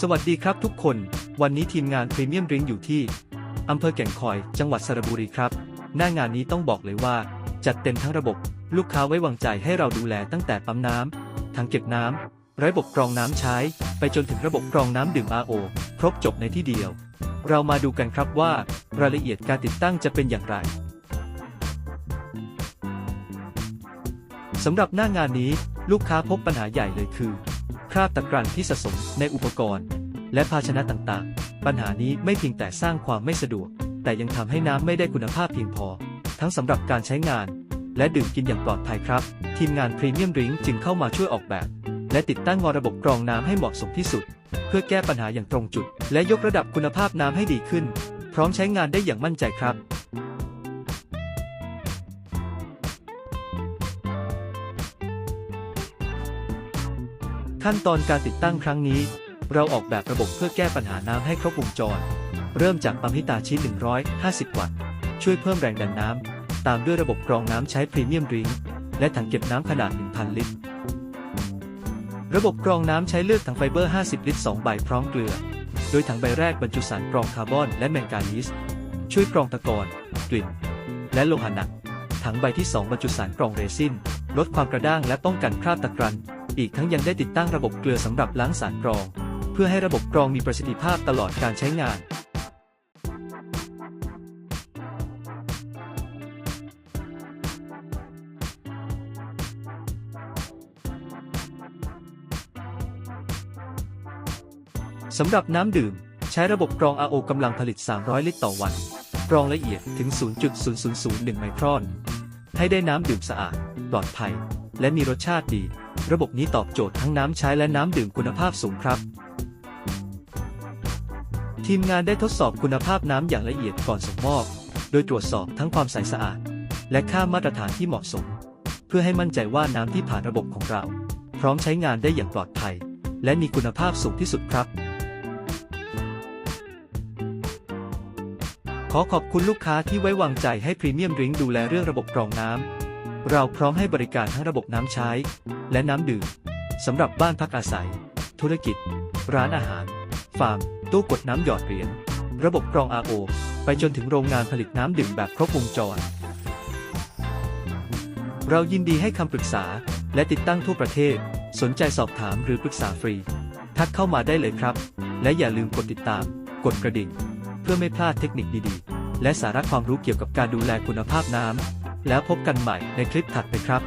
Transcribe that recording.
สวัสดีครับทุกคน วันนี้ทีมงานพรีเมียมริงอยู่ที่อำเภอแก่งคอย จังหวัดสระบุรีครับ หน้างานนี้ต้องบอกเลยว่า จัดเต็มทั้งระบบ ลูกค้าไว้วางใจให้เราดูแลตั้งแต่ปั๊มน้ำถังเก็บน้ำระบบกรองน้ำใช้ ไปจนถึงระบบกรองน้ำดื่ม RO ครบจบในที่เดียว เรามาดูกันครับว่า รายละเอียดการติดตั้งจะเป็นอย่างไรสำหรับหน้างานนี้ลูกค้าพบปัญหาใหญ่เลยคือ คราบตะกรันที่สะสมในอุปกรณ์ และภาชนะต่างๆ ปัญหานี้ไม่เพียงแต่สร้างความไม่สะดวก แต่ยังทำให้น้ำไม่ได้คุณภาพเพียงพอ ทั้งสำหรับการใช้งาน และดื่มกินอย่างปลอดภัยครับ ทีมงานพรีเมียมริงจึงเข้ามาช่วยออกแบบ และติดตั้งระบบกรองน้ำให้เหมาะสมที่สุด เพื่อแก้ปัญหาอย่างตรงจุด และยกระดับคุณภาพน้ำให้ดีขึ้น พร้อมใช้งานได้อย่างมั่นใจครับ ขั้นตอนการติดตั้งครั้งนี้ เราออกแบบระบบเพื่อแก้ปัญหาน้ำให้ครบวงจร เริ่มจากปั๊มฮิตาชิ150 วัตต์ ช่วยเพิ่มแรงดันน้ำ ตามด้วยระบบกรองน้ำใช้พรีเมียมริงและถังเก็บน้ำขนาด 1,000 ลิตร ระบบกรองน้ำใช้เลือกถังไฟเบอร์ 50 ลิตร 2 ใบพร้อมเกลือ โดยถังใบแรกบรรจุสารกรองคาร์บอนและแมงกานีสช่วยกรองตะกอนกลิ่นและโลหะหนัก ถังใบที่ 2 บรรจุสารกรองเรซิน ลดความกระด้างและป้องกันคราบตะกรัน อีกทั้งยังได้ติดตั้งระบบเกลือสำหรับล้างสารกรอง เพื่อให้ระบบกรองมีประสิทธิภาพตลอดการใช้งาน สำหรับน้ำดื่ม ใช้ระบบกรอง RO กำลังผลิต 300 ลิตรต่อวัน กรองละเอียดถึง 0.0001 ไมครอน ให้ได้น้ำดื่มสะอาด ปลอดภัย และมีรสชาติดี ระบบนี้ตอบโจทย์ทั้งน้ำใช้และน้ำดื่มคุณภาพสูงครับ ทีมงานได้ทดสอบคุณภาพน้ำอย่างละเอียดก่อนส่งมอบ โดยตรวจสอบทั้งความใสสะอาด และค่ามาตรฐานที่เหมาะสม เพื่อให้มั่นใจว่าน้ำที่ผ่านระบบของเรา พร้อมใช้งานได้อย่างปลอดภัย และมีคุณภาพสูงที่สุดครับขอขอบคุณลูกค้าที่ไว้วางใจให้พรีเมียมดริงดูแลเรื่องระบบกรองน้ำ เราพร้อมให้บริการทั้งระบบน้ำใช้ และน้ำดื่มสำหรับบ้านพักอาศัย ธุรกิจ ร้านอาหาร ฟาร์ม ตู้กดน้ำหยอดเหรียญ ระบบกรอง RO ไปจนถึงโรงงานผลิตน้ำดื่มแบบครบวงจร เรายินดีให้คำปรึกษาและติดตั้งทั่วประเทศ สนใจสอบถามหรือปรึกษาฟรี ทักเข้ามาได้เลยครับ และอย่าลืมกดติดตาม กดกระดิ่ง เพื่อไม่พลาดเทคนิคดีๆ และสาระความรู้เกี่ยวกับการดูแลคุณภาพน้ำ แล้วพบกันใหม่ในคลิปถัดไปครับ